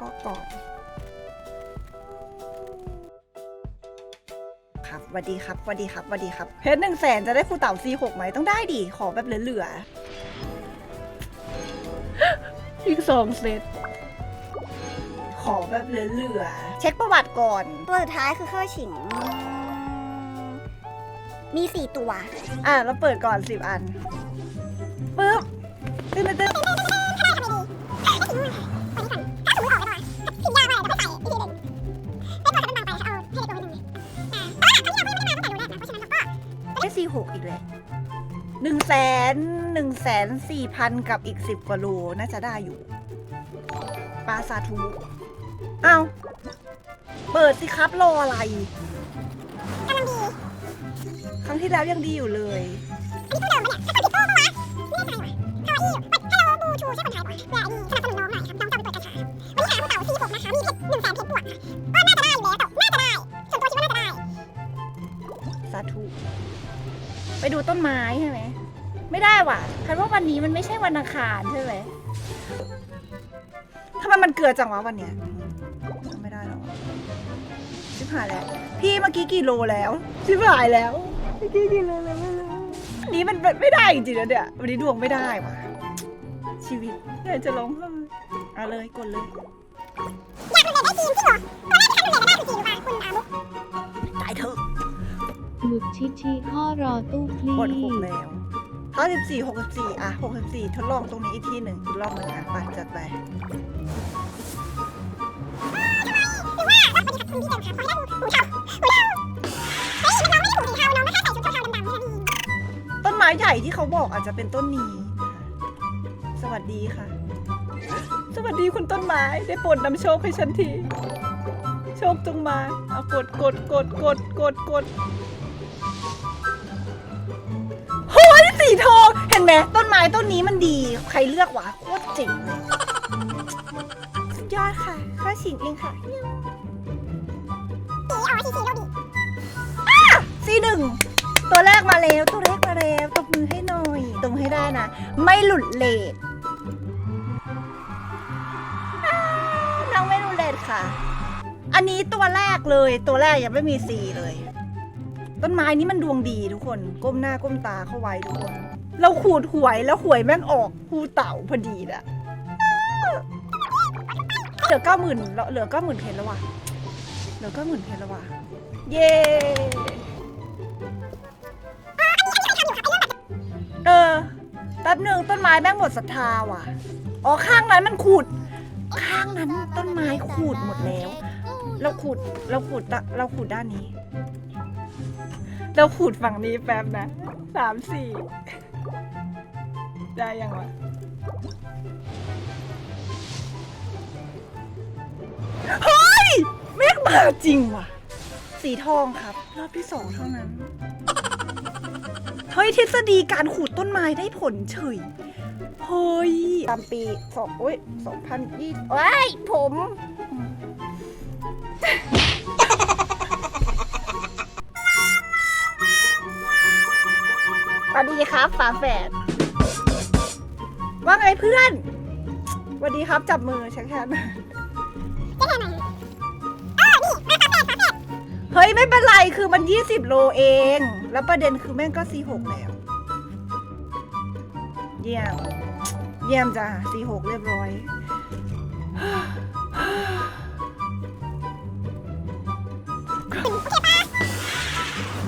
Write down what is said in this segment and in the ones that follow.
ก็ก่อน ครับสวัสดีครับสวัสดีครับสวัสดีครับเพชรหนึ่งแสนจะได้ครูเต่า C6 ไหมต้องได้ดิขอแบบเหลือๆอีกสองเซตขอแบบเหลือๆเช็คประวัติก่อน ตัวสุดท้ายคือเข้าฉิง มีสี่ตัว อะเราเปิดก่อนสิบอัน หกอีกแหละหนึ่งแสนหนึ่งแสนสี่พันกับอีกสิบกว่าโลน่าจะได้อยู่ปลาซาทูเอาเปิดสิครับรออะไรครั้งที่แล้วยังดีอยู่เลยอันนี้เพิ่งเดิมปะเนี่ยถ้าเปิดดิโก้ปะวะไม่แน่ใจว่ะคาอีฮัลโหลบูชูใช่คนไทยปะนี่อันนี้ ดูต้นไม้ใช่ไหม ไม่ได้ว่ะคันว่าวันนี้มันไม่ใช่วันอังคารใช่ไหมทำไมมันเกลือจังวะวันเนี้ยไม่ได้แล้วอะชิบหายแล้ว พี่เมื่อกี้กี่โลแล้วชิบหายแล้วเมื่อกี้กี่โลแล้วไม่รู้อันนี้มันไม่ได้จริงๆนะเนี่ยวันนี้ดวงไม่ได้ว่ะชีวิตอยากจะร้องไห้เอาเลยกดเลยตายเถอะ หลุดชิชิข้อรอตู้คลี่กดหกแล้วห้าสิบสี่หกสิบสี่อะหกสิบสี่ทดลองตรงนี้อีกทีหนึ่งอีกรอบหนึ่งอะไปจัดไปต้นไม้ใหญ่ที่เขาบอกอาจจะเป็นต้นนี้ สวัสดีค่ะ สวัสดีคุณต้นไม้ได้โปรดนำโชคให้ฉันที โชคจงมาเอากดกดกดกดกดกด สีทอง เห็นไหมต้นไม้ต้นนี้มันดี ใครเลือกวะโคตรเจ๋งเลยสุดยอดค่ะข้าชิงเองค่ะซีหนึ่งตัวแรกมาแล้วตัวแรกมาแล้วตบมือให้หน่อยตบมือให้ได้นะ ไม่หลุดเลทอ้าวน้องไม่หลุดเลทค่ะ อันนี้ตัวแรกเลยตัวแรกยังไม่มีสีเลย ต้นไม้นี้มันดวงดีทุกคน ก้มหน้าก้มตาเข้าไว้ทุกคน เราขูดหวยแล้วหวยแม่งออกภูเต่าพอดีนะเหลือเก้าหมื่นเหลือเก้าหมื่นเพนแล้วว่ะ เหลือเก้าหมื่นเพนแล้วว่ะ เย้เออแป๊บหนึ่งต้นไม้แม่งหมดศรัทธาว่ะ อ๋อข้างนั้นมันขูด ข้างนั้นต้นไม้ขูดหมดแล้ว เราขูดเราขูดเราขูดด้านนี้ เราขูดฝั่งนี้แป๊บนะสามสี่ได้ยังวะเฮ้ยเมฆมาจริงว่ะ สีทองครับ รอบที่สองเท่านั้น เฮ้ย ทฤษฎีการขูดต้นไม้ได้ผลเฉย เฮ้ย ตามปีสองโอ้ยสองพันยี่โอ้ย ผม วัสดีครับฝาแฝดว่าไงเพื่อนสวัสดีครับจับมือเช็คแฮนด์เฮ้ยไม่เป็นไรคือมัน 20 โลเอง แล้วประเด็นคือแม่งก็ C6 แล้ว เยี่ยม เยี่ยมจ้ะ C6 เรียบร้อย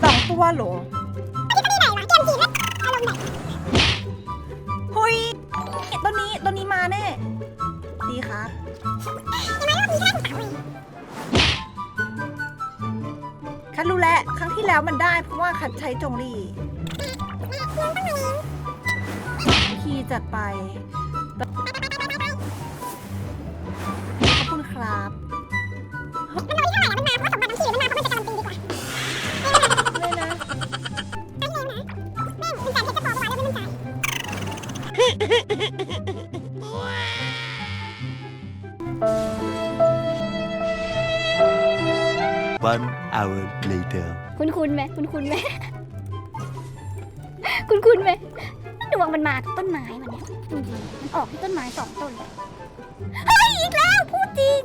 สองตัวเหรอ ที่แล้วมันได้เพราะว่าคัดใช้จงรีคีจัดไป One hour later. คุณคุณไหมคุณคุณไหมคุณคุณไหมดวงมันมากับต้นไม้มันเนี่ยอืมมันออกที่ต้นไม้สองต้นเลยเฮ้ยอีกแล้วพูดจริง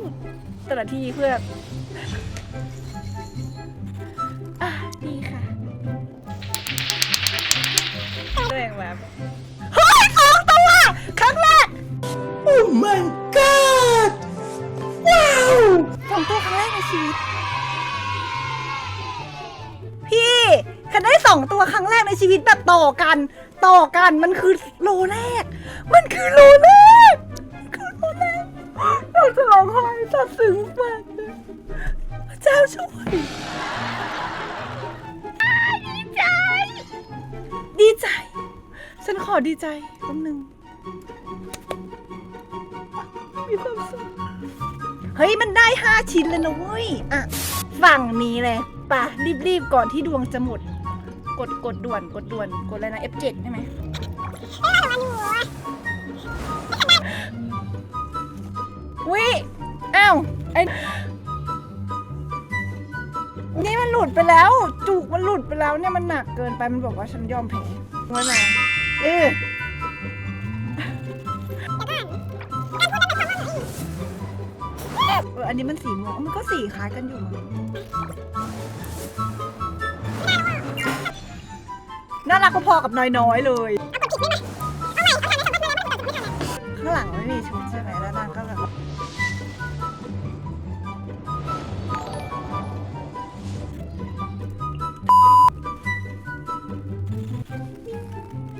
แต่ละที่เพื่ออะดีค่ะตัวเองแบบเฮ้ยสองตัวครั้งแรก Oh my god! Wow! สองตัวครั้งแรกในชีวิต คันได้สองตัวครั้งแรกในชีวิตแบบต่อกัน ต่อกันมันคือโลแรก มันคือโลแรกมันคือโลแรกเราจะร้องไห้ซาบซึ้งมากเลยพระเจ้าช่วยอ้ายดีใจ ดีใจ ฉันขอดีใจแป๊บนึงมีความสุขเฮ้ย มันได้ห้าชิ้นเลยนะเว้ย อะ ฝั่งนี้เลย ป่ะ รีบๆ ก่อนที่ดวงจะหมด กดกดด่วนกดด่วนกดอะไรนะ F7 ใช่ไหมวิอ้าวไอ้นี่มันหลุดไปแล้ว จุกมันหลุดไปแล้วเนี่ยมันหนักเกินไปมันบอกว่าฉันยอมแพ้ไว้มาเออเอออันนี้มันสีม่วงมันก็สีคล้ายกันอยู่ น่ารักพอๆกับน้อยๆเลยข้างหลังไม่มีชุดใช่ไหมแล้วนางก็แบบ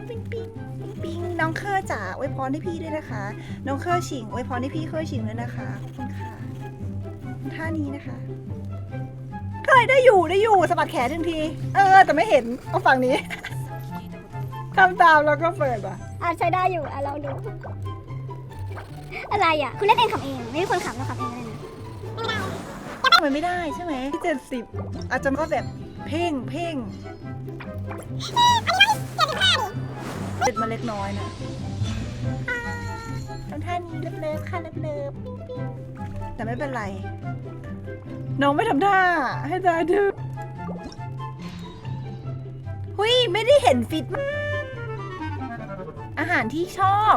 ปิ๊งปิ๊งปิ๊งน้องเคอร์จ๋าอวยพรให้พี่ด้วยนะคะ น้องเคอร์ชิงอวยพรให้พี่เคอร์ชิงด้วยนะคะขอบคุณค่ะท่านี้นะคะเฮ้ยได้อยู่ได้อยู่สะบัดแขนทันที เออ แต่ไม่เห็นเอาฝั่งนี้ ทำตามแล้วก็เปิดอะอะใช้ได้อยู่อะลองดู อะไรอะ คุณเล่นเองขำเอง ไม่มีคนขำเราขำเองเลยนะมันไม่ได้ใช่ไหมที่เจ็ดสิบอาจจะก็แบบเพ่งเพ่งเด็ดมาเล็กน้อยนะทำท่านี้เลิฟๆค่ะเลิฟๆแต่ไม่เป็นไร น้องไม่ทำท่าให้ตาดู หุยไม่ได้เห็นฟิตมาก อาหารที่ชอบ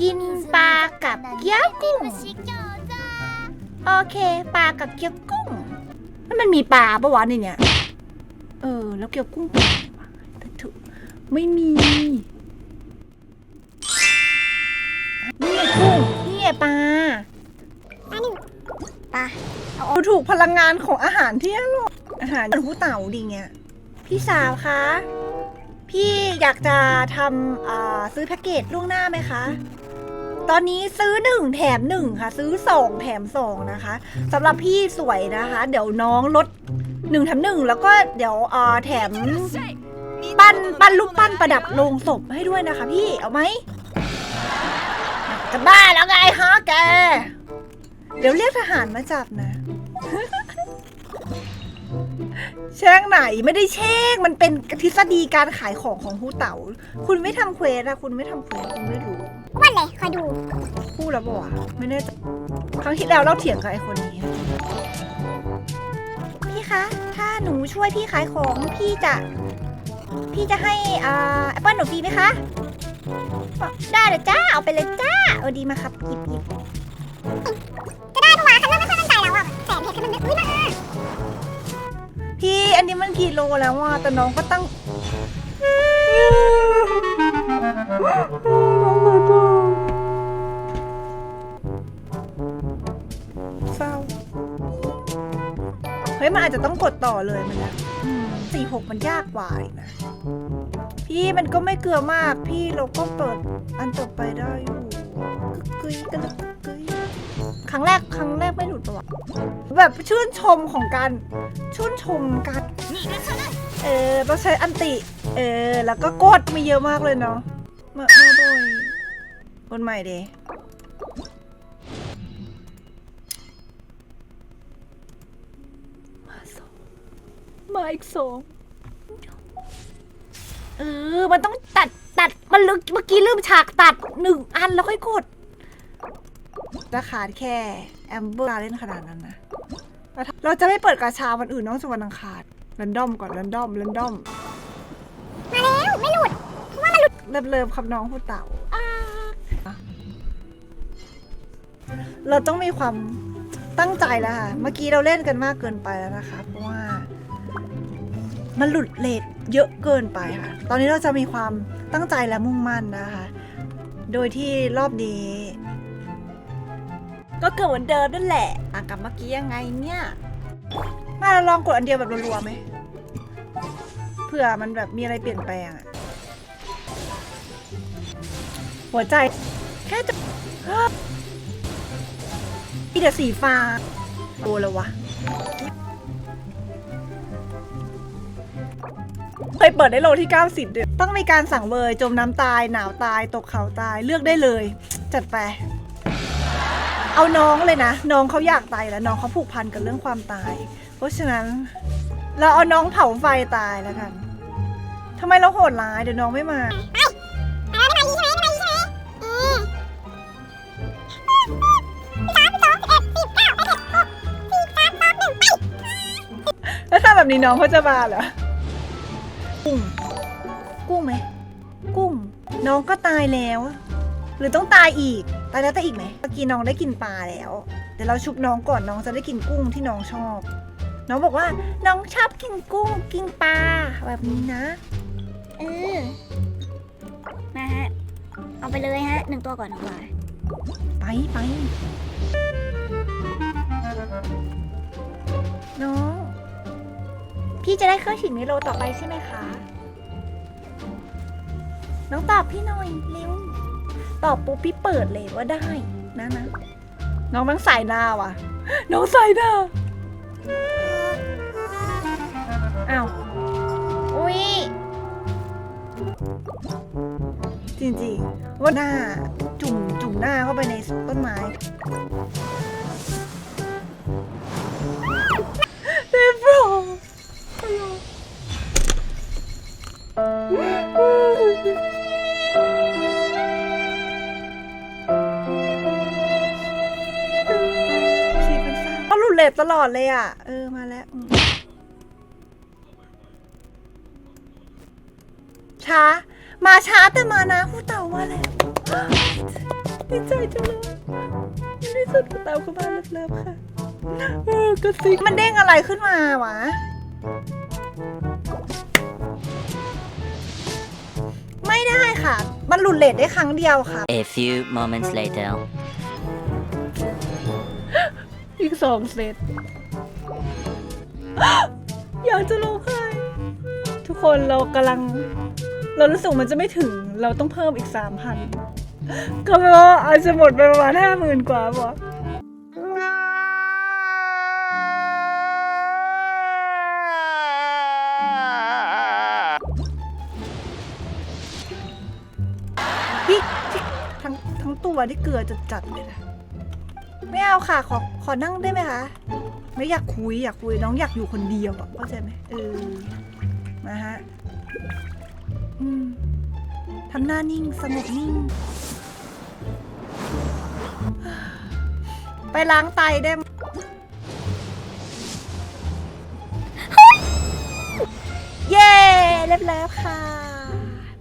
กินปลากับเกี๊ยวกุ้ง โอเค ปลากับเกี๊ยวกุ้งแล้วมันมีปลาปะวะในเนี่ย เออ แล้วเกี๊ยวกุ้งปลาปะแต่ถูกไม่มีนี่ไงกุ้งนี่ไงปลาปลาดูถูกพลังงานของอาหารที่อร่อยอาหารเหมือนหูเต่าดิเงี้ยพี่สาวคะ พี่อยากจะทำอ่าซื้อแพ็กเกจล่วงหน้าไหมคะ ตอนนี้ซื้อหนึ่งแถมหนึ่งค่ะ ซื้อสองแถมสองนะคะสำหรับพี่สวยนะคะ เดี๋ยวน้องลดหนึ่งแถมหนึ่งแล้วก็เดี๋ยวอ่าแถมปั้นปั้นรูปปั้นประดับโลงศพให้ด้วยนะคะ พี่เอาไหมจะบ้าแล้วไงฮะแก เดี๋ยวเรียกทหารมาจับนะ แช่งไหนไม่ได้แช่งมันเป็นทฤษฎีการขายของของผู้เต่าคุณไม่ทำเควสอะคุณไม่ทำเควสคุณไม่รู้ วันเลยคอยดูพูดแล้วบอกว่าไม่แน่ใจครั้งที่แล้วเราเถียงกับไอ้คนนี้ พี่คะ ถ้าหนูช่วยพี่ขายของพี่จะ พี่จะให้อ่าแอปเปิลหนูฟรีไหมคะบอกได้เลยจ้าเอาไปเลยจ้าเออดีมาครับหยิบหยิบจะได้ปะวะคันเริ่มไม่ค่อยมั่นใจแล้วอะแสนเพชรคันมันอุ้ยมา พี่อันนี้มันกี่โลแล้วอะแต่น้องก็ตั้งเศร้าเฮ้ยมันอาจจะต้องกดต่อเลยมันนะสี่หกมันยากกว่าอีกนะพี่มันก็ไม่เกลือมาก พี่เราก็เปิดอันต่อไปได้อยู่กึกกึยกันเลยกึกกึย ครั้งแรกครั้งแรกไม่หลุดปะวะแบบชื่นชมของการชื่นชมการเออต้องใช้อันติ เออ แล้วก็กดมีเยอะมากเลยเนาะมามาบ่อยบนใหม่เดมาสองมาอีกสองเออ มันต้องตัดตัด มันลึกเมื่อกี้ลืมฉากตัดหนึ่งอันแล้วค่อยกด ราคาแค่แอมเบอร์เล่นขนาดนั้นนะแล้วถ้าเราจะไม่เปิดกาชาวันอื่นนอกจากวันอังคารรันดอมก่อนรันดอมรันดอม มาแล้วไม่หลุดเลิฟเลิฟครับน้องผู้เต่าอ้าเราต้องมีความตั้งใจแล้วค่ะ เมื่อกี้เราเล่นกันมากเกินไปแล้วนะคะ เพราะว่า มันหลุดเลทเยอะเกินไปค่ะ ตอนนี้เราจะมีความตั้งใจและมุ่งมั่นนะคะ โดยที่รอบนี้ ก็เกิดเหมือนเดิมนั่นแหละอะกับเมื่อกี้ยังไงเนี่ยมาเราลองกดอันเดียวแบบรัวๆไหมเผื่อมันแบบมีอะไรเปลี่ยนแปลงอะหัวใจ แค่จะมีแต่สีฟ้าโอ้แล้ววะเคยเปิดได้โลที่ 90เดือนต้องมีการสั่งเบยจมน้ำตาย หนาวตาย ตกเขาตายเลือกได้เลย จัดไป เอาน้องเลยนะ น้องเขาอยากตายแล้วน้องเขาผูกพันกับเรื่องความตาย เพราะฉะนั้น เราเอาน้องเผาไฟตายแล้วกันทำไมเราโหดร้ายเดี๋ยวน้องไม่มาแปดหกสี่สามสองหนึ่งไปแล้วถ้าแบบนี้น้องเขาจะมาเหรอ กุ้ง กุ้งไหม กุ้ง น้องก็ตายแล้ว หรือต้องตายอีก ตายแล้วตายอีกไหมเมื่อกี้น้องได้กินปลาแล้วเดี๋ยวเราชุบน้องก่อนน้องจะได้กินกุ้งที่น้องชอบ น้องบอกว่าน้องชอบกินกุ้งกินปลาแบบนี้นะ เออ มาฮะ เอาไปเลยฮะหนึ่งตัวก่อนเอาไว้ไปไปน้องพี่จะได้เครื่องฉีดมิโลต่อไปใช่ไหมคะ น้องตอบพี่หน่อยเร็ว ตอบปุ๊บพี่เปิดเลยว่าได้นะนะน้องมันสายหน้าว่ะ น้องสายหน้าอ้าวอุ้ยจริงๆว่าหน้าจุ่มจุ่มหน้าเข้าไปในต้นไม้เดฟ อดเลยอะ เออมาแล้ว ช้า มาช้าแต่มานะผู้เต่ามาแล้วดีใจจังเลยในที่สุดผู้เต่าก็มาเลิฟๆค่ะเออกระซิกมันเด้งอะไรขึ้นมาวะ ไม่ได้ค่ะ มันหลุดเลทได้ครั้งเดียวค่ะ A few moments later. อีกสองเซต อยากจะร้องไห้ทุกคนเรากำลัง เรารู้สึกมันจะไม่ถึง เราต้องเพิ่มอีกสามพันก็แปลว่าอาจจะหมดไปประมาณห้าหมื่นกว่าบอกพี่พี่ทั้งทั้งตัวที่เกลือจะจัดเลยนะ ไม่เอาค่ะ ขอ ขอนั่งได้ไหมคะ ไม่อยากคุย อยากคุย น้องอยากอยู่คนเดียวอะเข้าใจไหมเออ มาฮะ อืมทำหน้านิ่ง สงบนิ่ง ไปล้างไตได้ไหมเย้เรียบร้อยค่ะ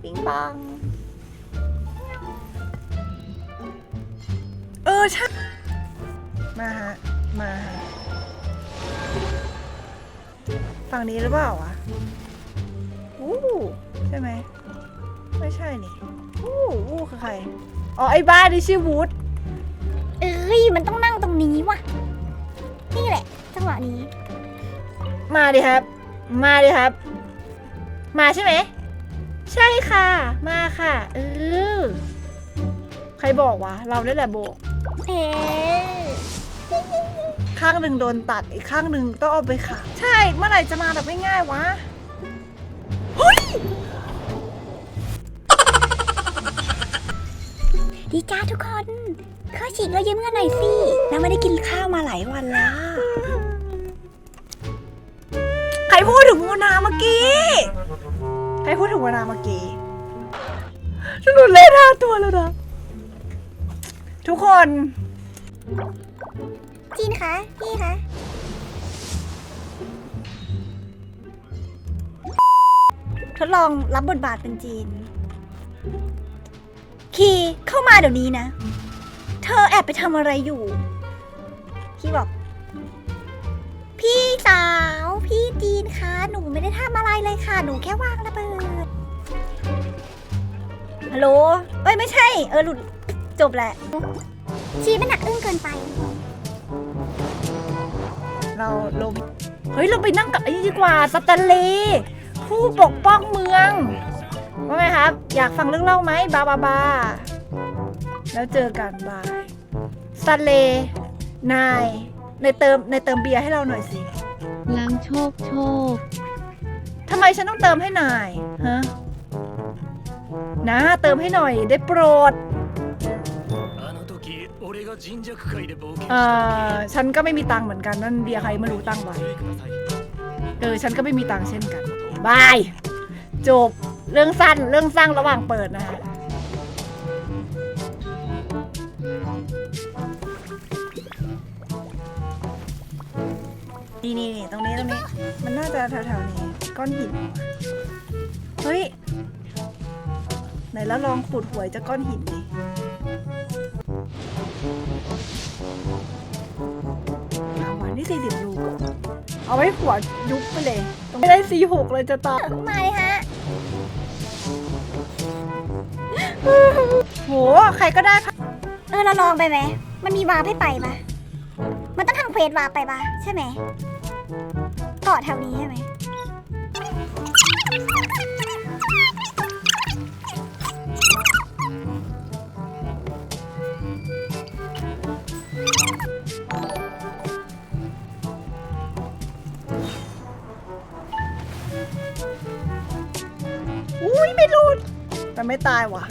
ปิงปอง เออใช่ มาฮะ มาฮะ ฝั่งนี้หรือเปล่าวะอู้ใช่ไหม ไม่ใช่นี่อู้อู้คือใคร อ๋อ ไอ้บ้านี่ชื่อวูดเอ้ย มันต้องนั่งตรงนี้ว่ะ นี่แหละ จังหวะนี้ มาดิครับ มาดิครับ มาใช่ไหม ใช่ค่ะ มาค่ะ เออ ใครบอกวะ เราได้แหละโบกเอ๊ะ ข้างหนึ่งโดนตัดอีกข้างหนึ่งต้องเอาไปขายใช่เมื่อไหร่จะมาแบบง่ายๆวะดีจ้าทุกคนข้าวฉีกเรายืมเงินหน่อยสิเราไม่ได้กินข้าวมาหลายวันแล้วใครพูดถึงวนาเมื่อกี้ใครพูดถึงวนาเมื่อกี้ฉันโดนเล่นห้าตัวแล้วนะทุกคน จีนคะพี่คะทดลองรับบทบาทเป็นจีน คีเข้ามาเดี๋ยวนี้นะ เธอแอบไปทำอะไรอยู่พี่บอก พี่สาว พี่จีนคะ หนูไม่ได้ทำอะไรเลยค่ะ หนูแค่วางระเบิด ฮัลโหล เอ้ยไม่ใช่ เออหลุดจบแหละ ชีมันหนักอึ้งเกินไป เราลงเฮ้ย เราไปนั่งกับไอ้นี่ดีกว่าสแตนเลย์ผู้ปกป้องเมืองว่าไงครับ อยากฟังเรื่องเล่าไหมบาบาบาแล้วเจอกันบายสแตนเลย์นายในเติมในเติมเบียร์ให้เราหน่อยสิล้างโชคโชคทำไมฉันต้องเติมให้นายฮะนะเติมให้หน่อยได้โปรด เออฉันก็ไม่มีตังเหมือนกันนั่นเบียใครไม่รู้ตั้งไว้เออฉันก็ไม่มีตังเช่นกันบายจบเรื่องสั้นเรื่องสร้างระหว่างเปิดนะคะนี่นี่ตรงนี้ตรงนี้ มันน่าจะแถวๆนี้ก้อนหินเฮ้ยไหนแล้วลองขุดหวยจากก้อนหินดิ อาวันที่สี่สิบลูกเอาไว้หัวยุบไปเลยไม่ได้สี่หกเลยจะตายมาเลยฮะ โห ใครก็ได้ค่ะเออเราลองไปไหม มันมีวาร์ปให้ไปปะมันต้องทำเควสวาร์ปไปปะใช่ไหมเกาะแถวนี้ใช่ไหม อุ้ยไม่หลุดแต่ไม่ตายว่ะ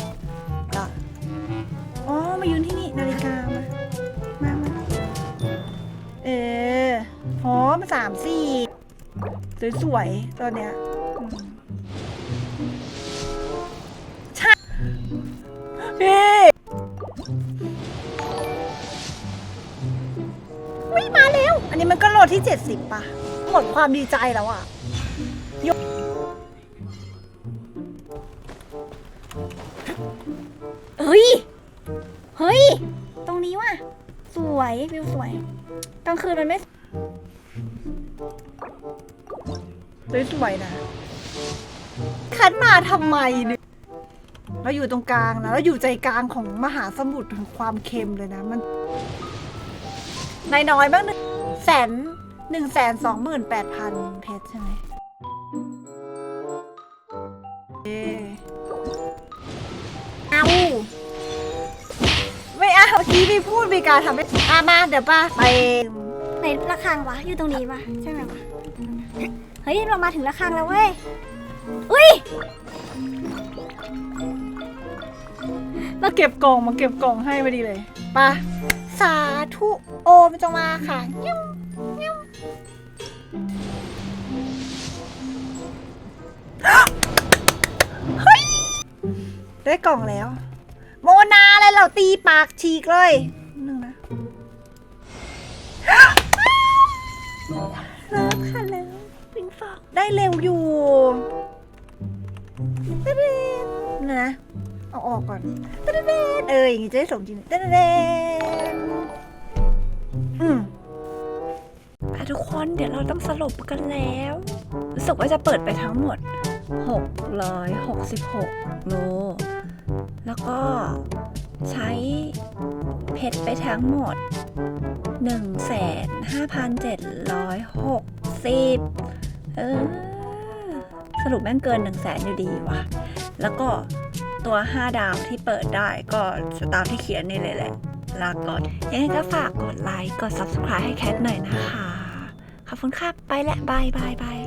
อะอ๋อมายืนที่นี่นาฬิกามามามาเออหอมาสามสี่สวยๆตอนเนี้ยอืมใช่พี่วิ่มาแล้วอันนี้มันก็โหลดที่ 70ป่ะ หมดความดีใจแล้วอะ ฮ้ย เฮ้ย ตรงนี้ว่ะ สวยวิวสวยกลางคืนมันไม่สวยๆนะ คันมาทำไมเนี่ยเราอยู่ตรงกลางนะเราอยู่ใจกลางของมหาสมุทรแห่งความเค็มเลยนะมันนายน้อยบ้างหนึ่งแสนหนึ่งแสนสองหมื่นแปดพันเพชรใช่ไหม พูดมีการทำให้อามาเดี๋ยวป้าไปไหนระฆังวะอยู่ตรงนี้ปะใช่ไหมวะเฮ้ยเรามาถึงระฆังแล้วเว้ยอุ้ยมาเก็บกล่องมาเก็บกล่องให้พอดีเลยไป่ะสาธุโอมจงมาค่ะยิ้มยิ้มเฮ้ยได้กล่องแล้วโมนาอะไรเราตีปากฉีกเลยนึงนะเลิฟค่ะเลิฟปิงฟองได้เร็วอยู่เต้นๆนะเอาออกก่อนเต้นๆเอออย่างงี้จะได้สมจริงเต้นๆอืมอะทุกคนเดี๋ยวเราต้องสรุปกันแล้ว รู้สึกว่าจะเปิดไปทั้งหมด 666 โล แล้วก็ ใช้เพชรไปทั้งหมด 15,760 เออ สรุปแม่งเกิน 1 0 0 0 0แสนอยู่ดีว่ะ แล้วก็ตัว 5 ดาวที่เปิดได้ก็ตามที่เขียนนี่เลยแหละ ลาก่อน ยังไงก็ฝากกดไลค์ กด subscribe ให้แคทหน่อยนะคะ ขอบคุณครับไปและบายบายบาย